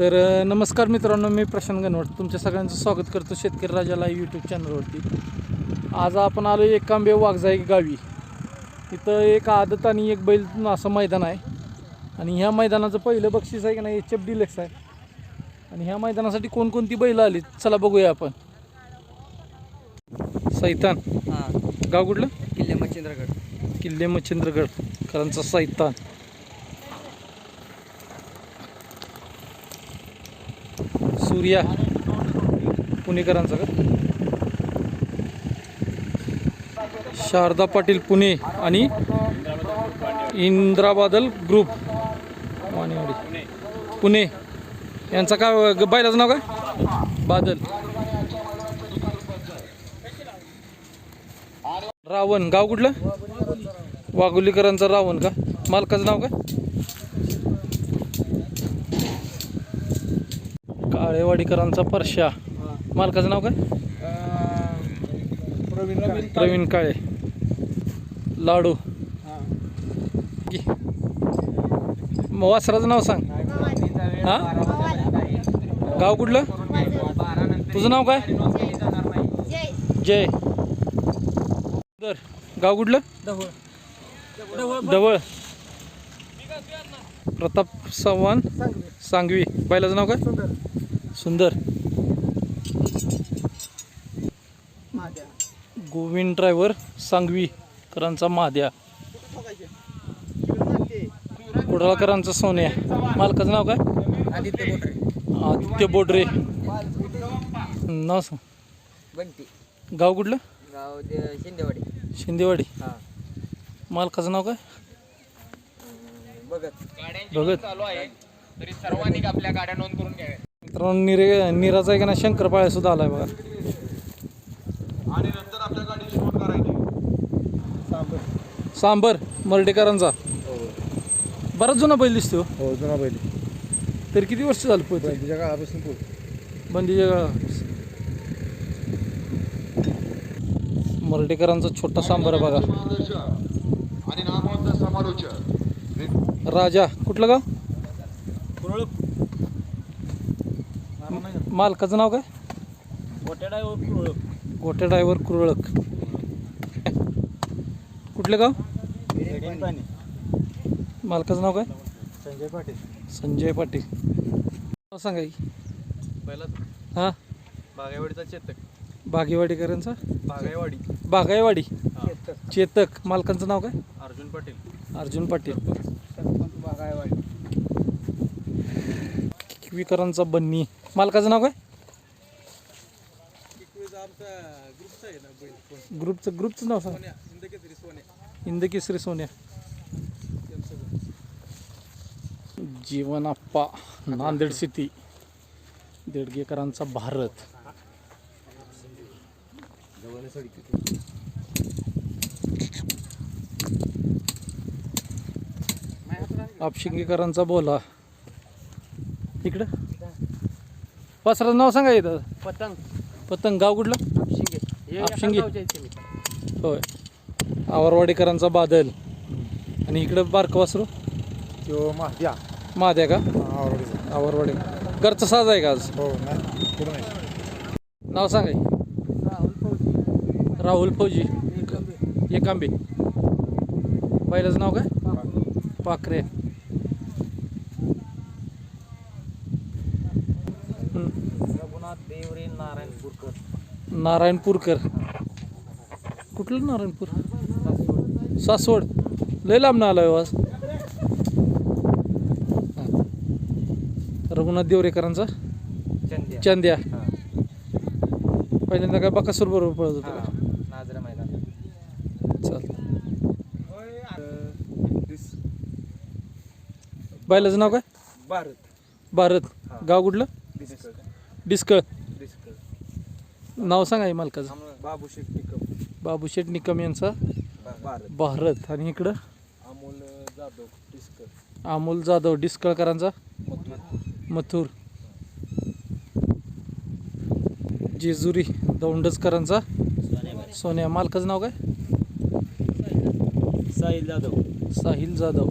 तर नमस्कार मित्रांनो मी प्रशांत गणवट तुमच्या सगळ्यांचं स्वागत करतो शेतकरी राजा लाईव्ह यूट्यूब चॅनलवरती आज आपण आलो एकांबे वाघजाई गावी. इथं एक आदत आणि एक बैल असं मैदान आहे. आणि ह्या मैदानाचं पहिलं बक्षीस आहे की नाही एच एफ डिलेक्स आहे. आणि ह्या मैदानासाठी कोणकोणती बैल आली चला बघूया आपण. सैतान. हां. गाव कुठलं? किल्ले मच्छिंद्रगड. किल्ले मच्छिंद्रगड करांचा सैतान. सूर्या. पुणेकरांचा का? शारदा पाटील पुणे आणि इंद्राबादल ग्रुप पुणे. यांचा काय ग- बैलाचं नाव काय? बादल. रावण. गाव कुठलं? वाघुलीकरांचा रावण का? मालकाचं नाव काय? काळेवाडीकरांचा परशा मालकाचं नाव काय? प्रवीण प्रवीण काळे. लाडू. की. मग वासराचं नाव सांग. हा? गाव कुठलं? तुझं नाव काय? जय. दर. गाव कुठलं? ढवळ प्रताप चव्हाण. सांगवी. बैलाचं नाव काय? सुंदर. गोविंद ड्रायव्हर सांगवी करांचा महाद्या कुडाळकरांचा सोन्या. मालकाचं नाव काय? आदित्य बोटरे. आदित्य बोडरे नाव सांग. बंटी. गाव कुठलं? गाव शिंदेवाडी. शिंदेवाडी. हां. मालकाचं नाव काय? बघत भगत. चालू आहे. तरी सर्वांनी आपल्या गाड्या नोंद करून घ्याव्या मित्रांनो निरे निराचा आहे का ना शंकरपाळ्या सुद्धा आलाय बघा. आणि नंतर आपल्या करायची. सांबर. मर्डेकरांचा. बराच जुना बैल दिसतो हो. जुना बैल. तरी किती वर्ष झालं पोहोच तिच्या काळापासून पोहोच बंदीच्या काळात मर्डेकरांचा छोटा सांबर आहे बघा. आणि राजा कुठलं गाव? मालकाचं नाव काय? गोटे ड्रायव्हर कुरळक. कुठलं गाव? मालकाचं नाव काय? संजय पाटील. संजय पाटील. नाव सांगा की. पहिला हां? बागायवाडीचा चेतक. बागेवाडीकरांचा? बागायवाडी बागायवाडी चेतक. मालकांचं नाव काय? अर्जुन पाटील. अर्जुन पाटील. बागायवाडी किवीकरांचा बन्नी. मालकाचं नाव काय? ग्रुपचं ग्रुपचं नाव सांग. इंदकेसरी सोन्या. जीवनाप्पा नांदेड सिटी. देडगेकरांचा भारत. आपशिंगेकरांचा बोला. इकडं? वासराचं नाव सांगा येतं पतंग. पतंग. गाव कुठलं? आपशिंगे. आपशिंगे. होय. आवरवाडीकरांचा बादल. आणि इकडं बारकं वासरू? तो महाद्या का? आवरवाडी. घरचं साज आहे का आज? हो नाही. पुढं नाही. नाव सांगाय राहुल फौजी. एकांबे. पहिल्याचं नाव काय? पाखरे हं. रघुनाथ देवरे नारायणपूरकर नारायणपूरकर कुठलं नारायणपूर सासवड. लय लांब ना आला आज. रघुनाथ देवरेकरांचा? चंद्या. चंद्या. पहिल्यांदा काय बकासूर बरोबर पळत होता का? नाजरा मैदान. चल बैलाचं नाव काय? भारत. भारत. गाव कुठलं? डिस्कळ. नाव सांगा हे मालकाचं. बाबू शेख पिकअप बाबू शेठ निकम यांचा. भारत. भारत. आणि इकडं? अमोल जाधव डिस्कळ. अमोल जाधव डिस्कळकरांचा? मथुर. जेजुरी दौंडजकरांचा? सोन्या. मालकाचं नाव काय? साहिल जाधव. साहिल जाधव.